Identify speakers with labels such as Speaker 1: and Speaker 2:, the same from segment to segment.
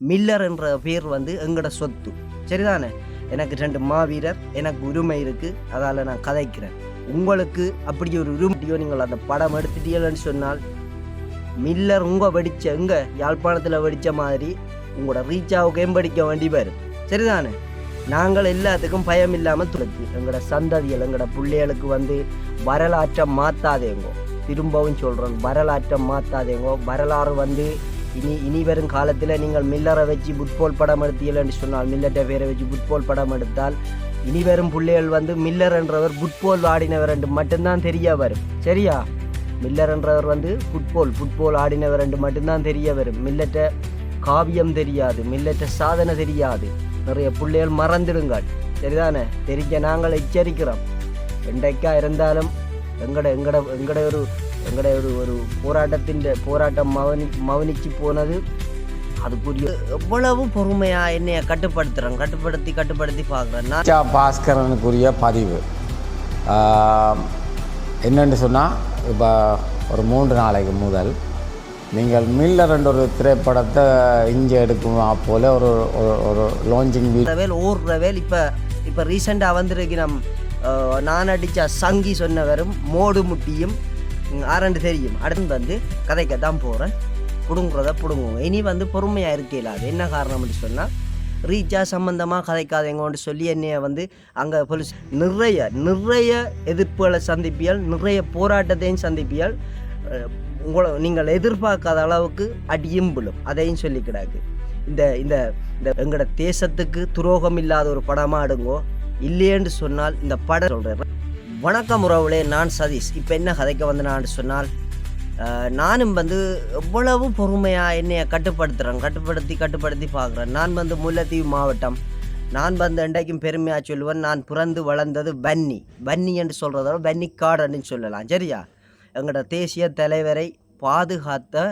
Speaker 1: Miller என்ற பேர் வந்து எங்களோட சொத்து. சரிதானே? எனக்கு ரெண்டு மாவீரர் எனக்கு உரிமை இருக்குது அதால் நான் கதைக்கிறேன். உங்களுக்கு அப்படி ஒரு உரிமையோ நீங்கள் அந்த படம் எடுத்துட்டீங்கன்னு சொன்னால் மில்லர் உங்கள் வெடித்த எங்கே? யாழ்ப்பாணத்தில் வெடித்த மாதிரி உங்களோட ரீச்சாவுக்கையும் எம்படிக்க வேண்டி வரும். சரிதானே? நாங்கள் எல்லாத்துக்கும் பயம் இல்லாமல் துளக்கு எங்களோட சந்ததிகள் எங்களோட பிள்ளைகளுக்கு வந்து வரலாற்றை மாற்றாதேங்கோ திரும்பவும் சொல்கிறோம் வரலாற்றை மாற்றாதேங்கோ வரலாறு வந்து இனி இனி வரும் காலத்தில் நீங்கள் மில்லரை வச்சு புட்பால் படம் எடுத்தீங்கன்னு சொன்னால் மில்லட்டை பேரை வச்சு ஃபுட்பால் படம் எடுத்தால் இனி வரும் பிள்ளைகள் வந்து மில்லர் என்றவர் புட்பால் ஆடினவர் என்று மட்டும்தான் தெரிய வரும். சரியா? மில்லர் என்றவர் வந்து ஃபுட்பால் ஃபுட்பால் ஆடினவர் என்று மட்டும்தான் தெரிய வரும். மில்லட்டை காவியம் தெரியாது மில்லட்டை சாதனை தெரியாது. நிறைய பிள்ளைகள் மறந்துடுங்கள். சரிதானே? தெரிஞ்ச நாங்கள் எச்சரிக்கிறோம். என்றைக்கா இருந்தாலும் எங்கட எங்கட எங்கட ஒரு எங்கட ஒரு ஒரு போராட்டத்தின் போராட்டம் மவனி மவனிச்சு போனது அதுக்குரிய எவ்வளவு பொறுமையா என்னைய கட்டுப்படுத்துறேன் கட்டுப்படுத்தி கட்டுப்படுத்தி பார்க்குறேன்
Speaker 2: பாஸ்கரனுக்குரிய பதிவு. என்னன்னு சொன்னால் இப்போ ஒரு மூன்று நாளைக்கு முதல் நீங்கள் மில்லர் என்ற ஒரு திரைப்படத்தை இங்கே எடுக்கும் போல ஒரு ஒரு- லான்ச்சிங் வீ
Speaker 1: வேல் ஓடுற வேல் இப்போ இப்போ ரீசெண்டாக வந்திருக்கு நம் அஹ், நான் அடித்த சங்கி சொன்னவரும் மோடு முட்டியும் ஆரண்டு தெரியும். அடுத்து வந்து கதைக்க தான் போகிறேன் பிடுங்குறத பிடுங்குவோம். இனி வந்து பொறுமையாக இருக்கையில் அது என்ன காரணம்னு சொன்னால் ரீச்சா சம்மந்தமாக கதைக்காதவங்கன்னு சொல்லி என்னைய வந்து அங்கே போலீஸ் நிறைய நிறைய எதிர்ப்புகளை சந்திப்பியால் நிறைய போராட்டத்தையும் சந்திப்பியால் உங்களை நீங்கள் எதிர்பார்க்காத அளவுக்கு அடியும் விழும் அதையும் சொல்லி கிடாக்கு. இந்த இந்த இந்த எங்களோட தேசத்துக்கு துரோகம் இல்லாத ஒரு படமாக எடுங்கோ இல்லையேன்னு சொன்னால் இந்த படம் சொல்கிறேன் வணக்கம் உறவுகளே நான் சதீஷ். இப்போ என்ன கதைக்க வந்து நான் சொன்னால் நானும் வந்து எவ்வளவு பொறுமையாக என்னைய கட்டுப்படுத்துகிறேன் கட்டுப்படுத்தி கட்டுப்படுத்தி பார்க்குறேன். நான் வந்து முல்லைத்தீவு மாவட்டம். நான் வந்து இன்றைக்கும் பெருமையாக சொல்லுவேன் நான் பிறந்து வளர்ந்தது பன்னி பன்னி என்று சொல்கிறதோட பன்னி காடுன்னு சொல்லலாம். சரியா? எங்களோட தேசிய தலைவரை பாதுகாத்த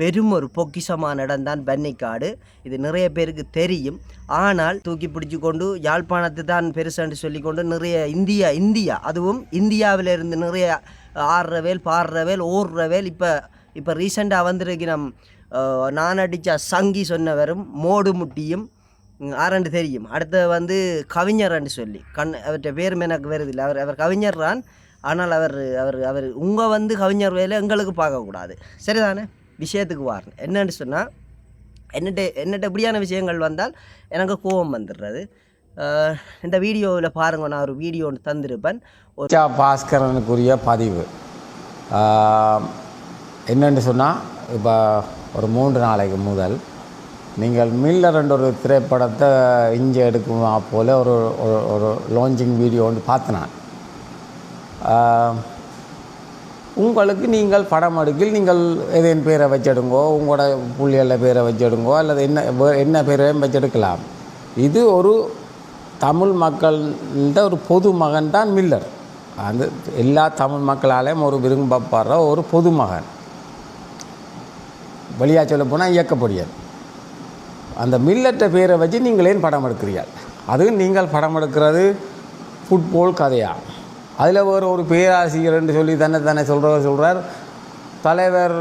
Speaker 1: பெரும் ஒரு பொக்கிஷமான இடம்தான் பன்னிக்காடு இது நிறைய பேருக்கு தெரியும். ஆனால் தூக்கி பிடிச்சி கொண்டு யாழ்ப்பாணத்தை தான் பெருசுன்னு சொல்லிக்கொண்டு நிறைய இந்தியா இந்தியா அதுவும் இந்தியாவிலிருந்து நிறைய ஆடுற வேல் பாடுற வேல் ஓடுற வேல். இப்போ இப்போ ரீசெண்டாக வந்திருக்கு நம் நான் அடித்த சங்கி சொன்னவரும் மோடு முட்டியும் ஆரண்டு தெரியும். அடுத்தது வந்து கவிஞரன்னு சொல்லி. கண் அவர்கிட்ட பேரும் எனக்கு வருதில்லை. அவர் அவர் கவிஞர் தான். ஆனால் அவர் அவர் அவர் உங்கள் வந்து கவிஞர் வேலை எங்களுக்கு பார்க்கக்கூடாது. சரிதானே? விஷயத்துக்கு வாரேன் என்னன்னு சொன்னால் என்னட்ட என்னட்ட இப்படியான விஷயங்கள் வந்தால் எனக்கு கோபம் வந்துடுறது இந்த வீடியோவில் பாருங்க நான் ஒரு வீடியோ ஒன்று தந்திருப்பேன். ஒரு
Speaker 2: பாஸ்கரனுக்குரிய பதிவு. என்னென்னு சொன்னால் இப்போ ஒரு மூன்று நாளைக்கு முதல் நீங்கள் மில்லர் என்ற ஒரு திரைப்படத்தை இஞ்சி எடுக்கும் போல் ஒரு ஒரு ஒரு லான்ச்சிங் வீடியோ ஒன்று பார்த்தேன் உங்களுக்கு நீங்கள் படம் எடுக்கில் நீங்கள் எதன் பேரை வச்செடுங்கோ உங்களோட புள்ளிகள பேரை வச்செடுங்கோ அல்லது என்ன என்ன பேரையும் வச்செடுக்கலாம் இது ஒரு தமிழ் மக்கள்கிட்ட ஒரு பொது மகன் தான் மில்லர். அந்த எல்லா தமிழ் மக்களாலேயும் ஒரு விரும்பப்படுற ஒரு பொது மகன். வழியாக சொல்ல போனால் இயக்கப்படியாது அந்த மில்லட்ட பேரை வச்சு நீங்கள் ஏன் படம் எடுக்கிறீர்கள்? அது நீங்கள் படம் எடுக்கிறது ஃபுட்பால் கதையா? அதில் ஒரு ஒரு பேராசிரியர்னு சொல்லி தன்னை தானே சொல்கிறவர் சொல்கிறார் தலைவர்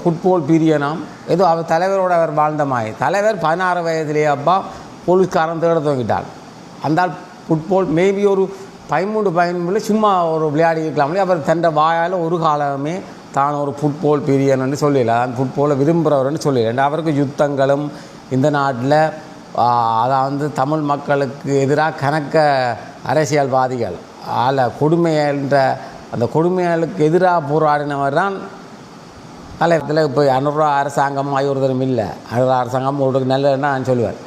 Speaker 2: ஃபுட்பால் பிரியனாம். ஏதோ அவர் தலைவரோட அவர் வாழ்ந்த தலைவர் பதினாறு வயதிலேயே அப்பா போலீஸ்காரன் தேட துவங்கிட்டார். அந்த ஃபுட்பால் மேபி ஒரு பதிமூன்று பதிமூணுல சும்மா ஒரு விளையாடி இருக்கலாம்லே அவர் தன்னை வாயால் ஒரு காலமே தான் ஒரு ஃபுட்பால் பிரியன்னு சொல்லல அந்த ஃபுட்பாலை விரும்புகிறவர்னு சொல்லல அவருக்கு யுத்தங்களும் இந்த நாட்டில் அதான் வந்து தமிழ் மக்களுக்கு எதிராக கணக்க அரசியல்வாதிகள். ஆளை கொடுமையன்ற அந்த கொடுமைகளுக்கு எதிராக போராடினவர் தான் தலைவத்தில் இப்போ அனுரா அரசாங்கம் ஆயுர்தனம் இல்லை. அனுரா அரசாங்கம் ஒரு நல்லதுன்னா நான் சொல்லுவேன்.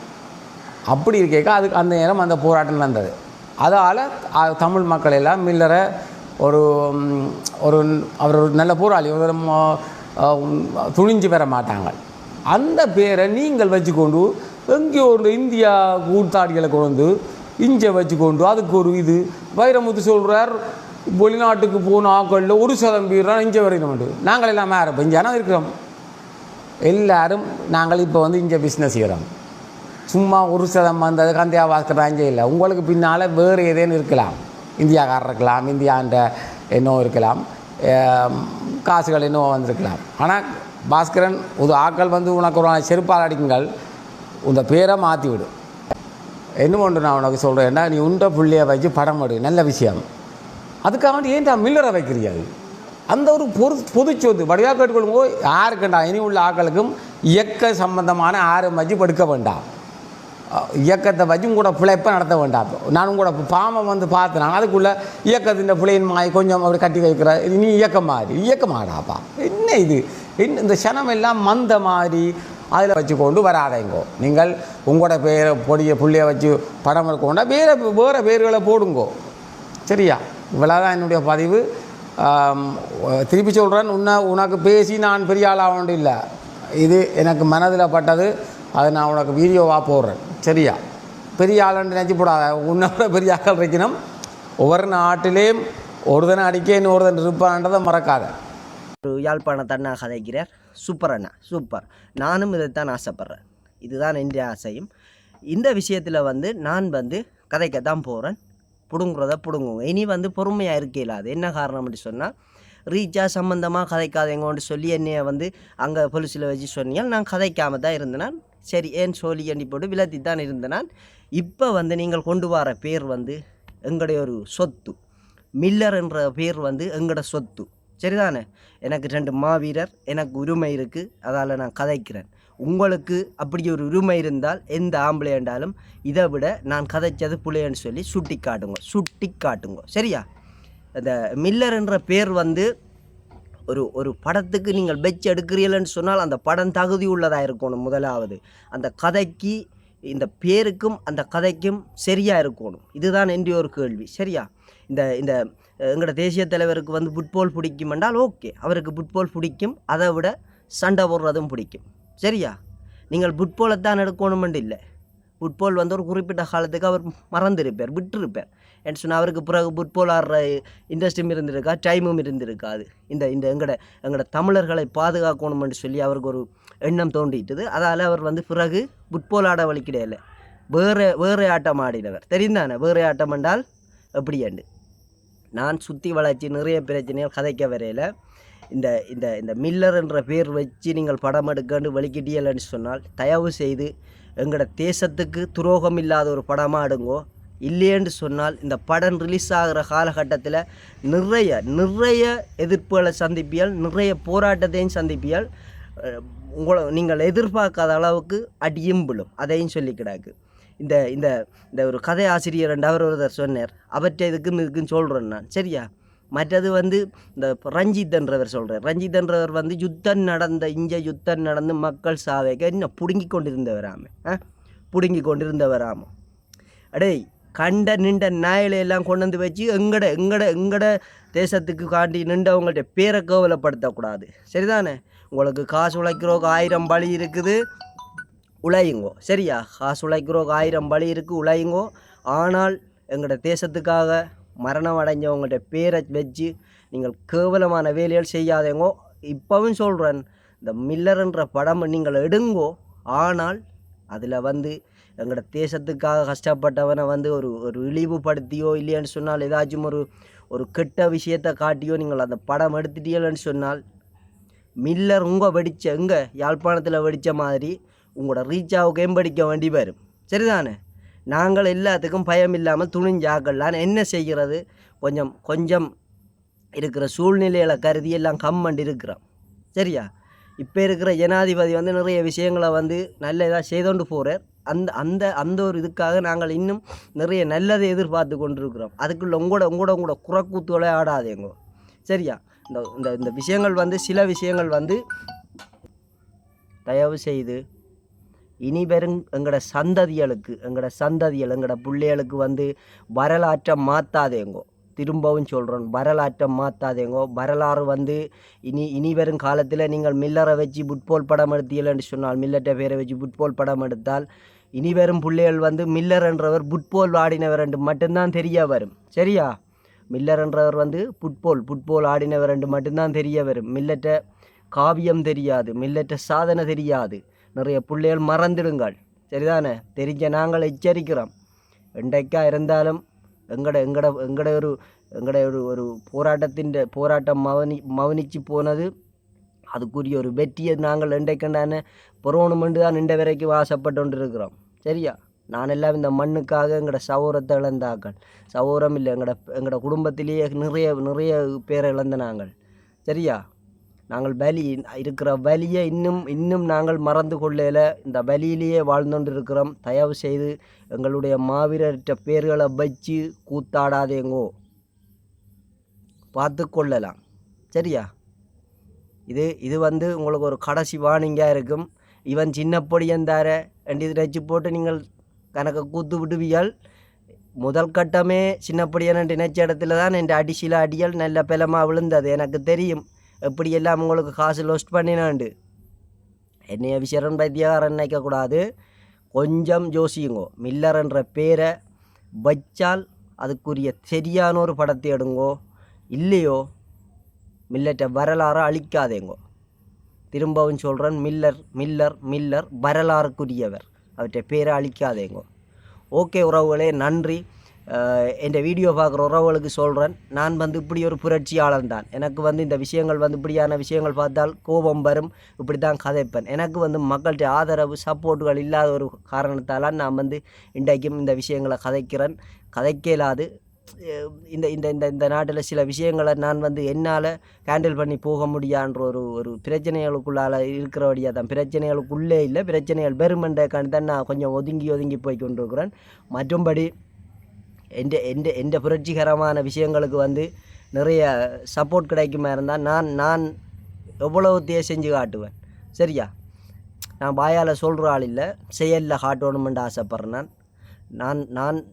Speaker 2: அப்படி இருக்கேக்க அதுக்கு அந்த நேரம் அந்த போராட்டம் நடந்தது. அதால் தமிழ் மக்கள் எல்லாம் மில்லரை ஒரு ஒரு அவர் ஒரு நல்ல போராளி ஒரு துணிஞ்சு பெற மாட்டாங்க. அந்த பேரை நீங்கள் வச்சுக்கொண்டு எங்கேயோ ஒரு இந்தியா கூத்தாடிகளை கொண்டு வந்து இஞ்சை வச்சுக்கொண்டு அதுக்கு ஒரு இது வைரமுத்து சொல்கிறார் வெளிநாட்டுக்கு போன ஆக்களில் ஒரு சதம் பேர் தான் இங்கே நாங்கள் எல்லாம் யாரும் இங்கே இருக்கிறோம். எல்லாரும் நாங்கள் இப்போ வந்து இங்கே பிஸ்னஸ் செய்கிறோம் சும்மா ஒரு சதம் வந்தது கந்தியா பாஸ்கர் அங்கே இல்லை. உங்களுக்கு பின்னால் வேறு ஏதேன்னு இருக்கலாம். இந்தியாக்காரர் இருக்கலாம் இந்தியான்ற என்னவோ இருக்கலாம். காசுகள் என்னவோ வந்திருக்கலாம். ஆனால் பாஸ்கரன் ஒரு ஆக்கள் வந்து உனக்கு ஒரு செருப்பால் அடிக்குங்கள் உங்கள் பேரை மாற்றி விடும் என்ன ஒன்று நான் உனக்கு சொல்கிறேன்னா நீ உண்ட புள்ளியை வச்சு படம் எடு? நல்ல விஷயம். அதுக்காக வேண்டி ஏன்டா மில்லரை வைக்கிறியாது அந்த ஒரு பொது சொத்து வடிவாக போது யாருக்குண்டா? இனி உள்ள ஆக்களுக்கும் இயக்க சம்பந்தமான யாரும் வச்சு படுக்க வேண்டாம் இயக்கத்தை வச்சும் கூட பிழைப்பை நடத்த வேண்டாம் நானும் கூட பாம்பை வந்து பார்த்தேன் அதுக்குள்ளே இயக்கத்தின் பிள்ளையின் மாய் கொஞ்சம் அப்படி கட்டி வைக்கிற நீ இயக்கம் மாதிரி இயக்கமாடாப்பா. என்ன இது? இந்த சனம் எல்லாம் மந்த மாதிரி அதில் வச்சு கொண்டு வராதேங்கோ. நீங்கள் உங்களோட பேரை பொடிய புள்ளிய வச்சு படம் இருக்கோண்டா வேறு வேறு பேர்களை போடுங்கோ. சரியா? இவ்வளோதான் என்னுடைய பதிவு. திருப்பி சொல்கிறேன் உன்னை உனக்கு பேசி நான் பெரிய ஆளாக இல்லை. இது எனக்கு மனதில் பட்டது. அதை நான் உனக்கு வீடியோவாக போடுறேன். சரியா? பெரிய ஆளுன்னு நினச்சி போடாத. உன்னை பெரிய ஆக்கள் இருக்கணும். ஒவ்வொரு நாட்டிலேயும் ஒருதன் அடிக்க இன்னொருதன் இருப்பான்றதை மறக்காத.
Speaker 1: ஒரு யாழ்ப்பாணத்தை அண்ணா கதைக்கிறார் சூப்பர் அண்ணா சூப்பர். நானும் இதைத்தான் ஆசைப்பட்றேன். இதுதான் என் ஆசையும். இந்த விஷயத்தில் வந்து நான் வந்து கதைக்கத்தான் போகிறேன் பிடுங்குறத பிடுங்குவோம். இனி வந்து பொறுமையாக இருக்கையில் அது. என்ன அப்படி சொன்னால் ரீச்சாக சம்மந்தமாக கதைக்காதேங்கன்னு சொல்லி என்னைய வந்து அங்கே பொலிசில் வச்சு சொன்னீங்க நான் கதைக்காம தான் இருந்தேன் சரி ஏன் சொல்லி எண்ணி போட்டு விலத்தி தான் இருந்தேன் இப்போ வந்து நீங்கள் கொண்டு வர பேர் வந்து எங்களுடைய ஒரு சொத்து. மில்லர் என்ற பேர் வந்து எங்களோட சொத்து. சரிதானே? எனக்கு ரெண்டு மாவீரர் எனக்கு உரிமை இருக்குது அதால் நான் கதைக்கிறேன். உங்களுக்கு அப்படி ஒரு உரிமை இருந்தால் எந்த ஆம்பளைண்டாலும் இதை விட நான் கதைச்சது புள்ளையன்னு சொல்லி சுட்டி காட்டுங்க சுட்டி காட்டுங்க சரியா? அந்த மில்லர் என்ற பேர் வந்து ஒரு ஒரு படத்துக்கு நீங்கள் பெச் எடுக்கிறீர்கள்னு சொன்னால் அந்த படம் தகுதி உள்ளதாக இருக்கணும் முதலாவது. அந்த கதைக்கு இந்த பேருக்கும் அந்த கதைக்கும் சரியாக இருக்கணும். இதுதான் என்னுடைய ஒரு கேள்வி. சரியா? இந்த இந்த எங்களோட தேசிய தலைவருக்கு வந்து ஃபுட்பால் பிடிக்கும் என்றால் ஓகே அவருக்கு ஃபுட்பால் பிடிக்கும் அதை விட சண்டை போடுறதும் பிடிக்கும். சரியா? நீங்கள் ஃபுட்பாலை தான் எடுக்கணுமென்று இல்லை. ஃபுட்பால் வந்து ஒரு குறிப்பிட்ட காலத்துக்கு அவர் மறந்துருப்பார் விட்டிருப்பார். என்று சொன்னால் அவருக்கு பிறகு ஃபுட்பால் ஆடுற இன்ட்ரெஸ்ட்டும் இருந்திருக்கா டைமும் இருந்திருக்காது. இந்த இந்த எங்களோட எங்களோட தமிழர்களை பாதுகாக்கணும்னு சொல்லி அவருக்கு ஒரு எண்ணம் தோண்டிட்டுது அதால் அவர் வந்து பிறகு ஃபுட்பால் ஆட வழி வேறு வேறு ஆட்டம் ஆடினவர். தெரிந்தானே வேறு ஆட்டம் என்றால் எப்படியாண்டு நான் சுற்றி வளர்ச்சி நிறைய பிரச்சனைகள் கதைக்க வரையில் இந்த இந்த இந்த மில்லர் என்ற பேர் வச்சு நீங்கள் படம் எடுக்கன்னு வெளிக்கிட்டீங்கன்னு சொன்னால் தயவு செய்து எங்களோட தேசத்துக்கு துரோகம் இல்லாத ஒரு படமாக எடுங்கோ. இல்லையென்று சொன்னால் இந்த படம் ரிலீஸ் ஆகிற காலகட்டத்தில் நிறைய நிறைய எதிர்ப்புகளை சந்திப்பியல் நிறைய போராட்டத்தையும் சந்திப்பியல் உங்களை நீங்கள் எதிர்பார்க்காத அளவுக்கு அடியும் விழும் அதையும் சொல்லிக்கிடாக்கு. இந்த இந்த இந்த ஒரு கதை ஆசிரியர் ரெண்டு அவர் ஒருத்தர் சொன்னார். அவற்றை இதுக்கும் இதுக்குன்னு சொல்கிறேன் நான். சரியா? மற்றது வந்து இந்த ரஞ்சித்ன்றவர் சொல்கிறார் ரஞ்சித்ன்றவர் வந்து யுத்தம் நடந்த இஞ்ச யுத்தம் நடந்து மக்கள் சாவைக்க இன்னும் பிடுங்கி கொண்டிருந்தவராம ஆ? பிடுங்கி கொண்டிருந்தவராம அடேய் கண்ட நின்ற நாயில எல்லாம் கொண்டு வந்து வச்சு எங்கட எங்கட எங்கட தேசத்துக்கு காட்டி நின்றவங்கள்ட்ட பேரை கோவலப்படுத்தக்கூடாது. சரிதானே? உங்களுக்கு காசு உழைக்கிறோக்கு ஆயிரம் பலி இருக்குது. உழையுங்கோ சரியா? காசு உழைக்கிறோக்கு ஆயிரம் பலி இருக்குது உழையுங்கோ ஆனால் எங்களோட தேசத்துக்காக மரணம் அடைஞ்சவங்கள்ட்ட பேரை வச்சு நீங்கள் கேவலமான வேலைகள் செய்யாதேங்கோ. இப்போவும் சொல்கிறேன் இந்த மில்லர்ன்ற படம் நீங்கள் எடுங்கோ. ஆனால் அதில் வந்து எங்களோட தேசத்துக்காக கஷ்டப்பட்டவனை வந்து ஒரு ஒரு இழிவுபடுத்தியோ இல்லையான்னு சொன்னால் ஏதாச்சும் ஒரு ஒரு கெட்ட விஷயத்தை காட்டியோ நீங்கள் அந்த படம் எடுத்துட்டீங்கன்னு சொன்னால் மில்லர் உங்கள் வெடித்த எங்கே? யாழ்ப்பாணத்தில் வெடித்த மாதிரி உங்களோட ரீச்சாவுக்கு எம்படிக்க வேண்டி வரும் சரிதானே? நாங்கள் எல்லாத்துக்கும் பயம் இல்லாமல் துணிஞ்சாக்கள்லாம் என்ன செய்கிறது? கொஞ்சம் கொஞ்சம் இருக்கிற சூழ்நிலைகளை கருதி எல்லாம் கம்மண்டு இருக்கிறோம் சரியா? இப்போ இருக்கிற ஜனாதிபதி வந்து நிறைய விஷயங்களை வந்து நல்ல இதாக செய்தோண்டு போகிறார் அந்த அந்த அந்த ஒரு இதுக்காக நாங்கள் இன்னும் நிறைய நல்லதை எதிர்பார்த்து கொண்டிருக்கிறோம். அதுக்குள்ள உங்களோட உங்களோட உங்களோட குறக்கூத்துகளை ஆடாதேங்கோ சரியா? இந்த இந்த இந்த விஷயங்கள் வந்து சில விஷயங்கள் வந்து தயவு செய்து இனி வெறும் எங்களோட சந்ததிகளுக்கு எங்களோட சந்ததிகள் எங்களோட பிள்ளைகளுக்கு வந்து வரலாற்றை மாற்றாதேங்கோ திரும்பவும் சொல்கிறோம் வரலாற்றை மாற்றாதேங்கோ வரலாறு வந்து இனி இனி வரும் காலத்தில் நீங்கள் மில்லரை வச்சு புட்போல் படம் எடுத்தீங்கன்னு சொன்னால் மில்லட்டை பேரை வச்சு புட்போல் படம் எடுத்தால் இனி வரும் பிள்ளைகள் வந்து மில்லர் என்றவர் புட்போல் ஆடினவர் என்று மட்டும்தான் தெரிய வரும். சரியா? மில்லர் என்றவர் வந்து புட்பால் புட்பால் ஆடினவர் என்று மட்டும்தான் தெரிய வரும். மில்லட்டை காவியம் தெரியாது மில்லட்ட சாதனை தெரியாது. நிறைய பிள்ளைகள் மறந்துடுங்கள். சரிதானே? தெரிஞ்ச நாங்கள் எச்சரிக்கிறோம். என்றைக்கா இருந்தாலும் எங்கட எங்கட எங்கட ஒரு எங்கட ஒரு ஒரு போராட்டத்தின் போராட்டம் மவனி மவனிச்சு போனது அதுக்குரிய ஒரு வெற்றியை நாங்கள் இன்றைக்கண்டான புறவணுமெண்டு தான் இண்ட வரைக்கும் ஆசைப்பட்டு கொண்டு இருக்கிறோம் சரியா? நான் எல்லாம் இந்த மண்ணுக்காக எங்களோட சௌரத்தை இழந்தாக்கள் சௌரம் இல்லை எங்களோட எங்களோட குடும்பத்திலேயே நிறைய நிறைய பேரை இழந்த நாங்கள். சரியா? நாங்கள் வலி இருக்கிற வலியை இன்னும் இன்னும் நாங்கள் மறந்து கொள்ளையில் இந்த வலியிலேயே வாழ்ந்துட்டு இருக்கிறோம் தயவு செய்து எங்களுடைய மாவீரர்கிட்ட பேர்களை வச்சு கூத்தாடாதேங்கோ. பார்த்து கொள்ளலாம். சரியா? இது இது வந்து உங்களுக்கு ஒரு கடைசி வார்னிங்காக இருக்கும். இவன் சின்ன பொடியந்தார ரெண்டு இது போட்டு நீங்கள் கணக்கை கூத்து விடுவியால். முதல் கட்டமே சின்னப்படியான நினைச்ச இடத்துல தான் என் அடிசில அடியால் நல்ல பலமாக விழுந்தது. எனக்கு தெரியும். எப்படியெல்லாம் உங்களுக்கு காசு லொஸ்ட் பண்ணினாண்டு என்னைய விசரன் பைத்தியகாரன் நினைக்கக்கூடாது கொஞ்சம் யோசியுங்கோ மில்லர் என்ற பேரை வச்சால் அதுக்குரிய சரியான ஒரு படத்தை எடுங்கோ இல்லையோ மில்லட்டை வரலாறை அழிக்காதேங்கோ திரும்பவும் சொல்கிறேன் மில்லர் மில்லர் மில்லர் வரலாறுக்குரியவர் அவற்றை பேரை அழிக்காதேங்கோ ஓகே உறவுகளே நன்றி என் வீடியோ பார்க்குற உறவுகளுக்கு சொல்கிறேன் நான் வந்து இப்படி ஒரு புரட்சியாளன் தான். எனக்கு வந்து இந்த விஷயங்கள் வந்து இப்படியான விஷயங்கள் பார்த்தால் கோபம் வரும். இப்படி தான் கதைப்பேன். எனக்கு வந்து மக்கள்கிட்ட ஆதரவு சப்போர்ட்டுகள் இல்லாத ஒரு காரணத்தால் நான் வந்து இன்றைக்கும் இந்த விஷயங்களை கதைக்கிறேன். கதைக்க இயலாது இந்த இந்த இந்த இந்த நாட்டில் சில விஷயங்களை நான் வந்து என்னால் ஹேண்டில் பண்ணி போக முடியான்ற ஒரு ஒரு பிரச்சனைகளுக்குள்ளால் இருக்கிறபடியாக தான். பிரச்சனைகளுக்குள்ளே இல்லை. பிரச்சனைகள் பெருமண்டைக்காண்டி தான் நான் கொஞ்சம் ஒதுங்கி ஒதுங்கி போய் கொண்டிருக்கிறேன். மற்றும்படி எந்த எந்த எந்த புரட்சிகரமான விஷயங்களுக்கு வந்து நிறைய சப்போர்ட் கிடைக்குமா இருந்தால் நான் நான் எவ்வளவு எவ்வளவுத்தையே செஞ்சு காட்டுவேன். சரியா? நான் வாயால் சொல்கிற ஆள் இல்லை. செயலில் காட்டணுமென்று ஆசைப்பட்றேன் நான். நான் நான்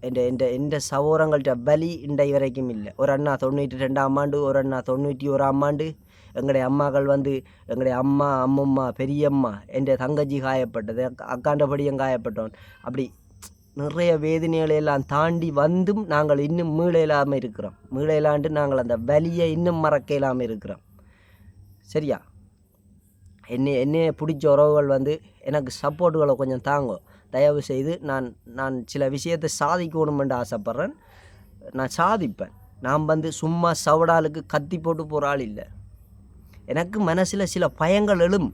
Speaker 1: எந்த எந்த எந்த சகோதரங்கள்ட்ட பலி இன்றை வரைக்கும் இல்லை. ஒரு அண்ணா தொண்ணூற்றி ரெண்டாம் ஆண்டு ஒரு அண்ணா தொண்ணூற்றி ஓராம் ஆண்டு எங்களுடைய அம்மாக்கள் வந்து எங்களுடைய அம்மா அம்மம்மா பெரியம்மா என் தங்கச்சி காயப்பட்டது அக்கா- அக்காண்டபடியும் காயப்பட்டோன் அப்படி நிறைய வேதனைகளை எல்லாம் தாண்டி வந்தும் நாங்கள் இன்னும் மீள இல்லாமல் இருக்கிறோம். மீள இல்லாண்டு நாங்கள் அந்த வலியை இன்னும் மறக்க இல்லாமல் இருக்கிறோம். சரியா? என்னை என்னைய பிடிச்ச உறவுகள் வந்து எனக்கு சப்போர்ட்டுகளை கொஞ்சம் தாங்கும். தயவு செய்து நான் நான் சில விஷயத்தை சாதிக்கணுமென்று ஆசைப்பட்றேன். நான் சாதிப்பேன். நான் வந்து சும்மா சவடாலுக்கு கத்தி போட்டு போகிற ஆள் இல்லை. எனக்கு மனசில் சில பயங்கள் எழும்.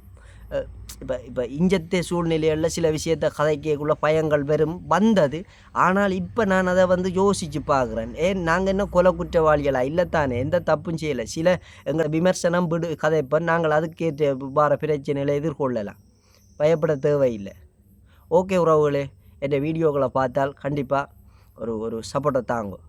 Speaker 1: இப்போ இப்போ இஞ்சத்தே சூழ்நிலைகளில் சில விஷயத்தை கதைக்கக்குள்ள பயங்கள் வரும் வந்தது. ஆனால் இப்போ நான் அதை வந்து யோசித்து பார்க்குறேன். ஏன் நாங்கள் என்ன கொலை குற்றவாளிகளா இல்லைத்தானே எந்த தப்பும் செய்யலை. சில எங்கள் விமர்சனம் விடு கதைப்போம் நாங்கள் அதுக்கேற்ற வர பிரச்சனைகளை எதிர்கொள்ளலாம். பயப்பட தேவையில்லை. ஓகே உறவுகளே என் வீடியோக்களை பார்த்தால் கண்டிப்பாக ஒரு ஒரு சப்போர்ட்டை தாங்கும்.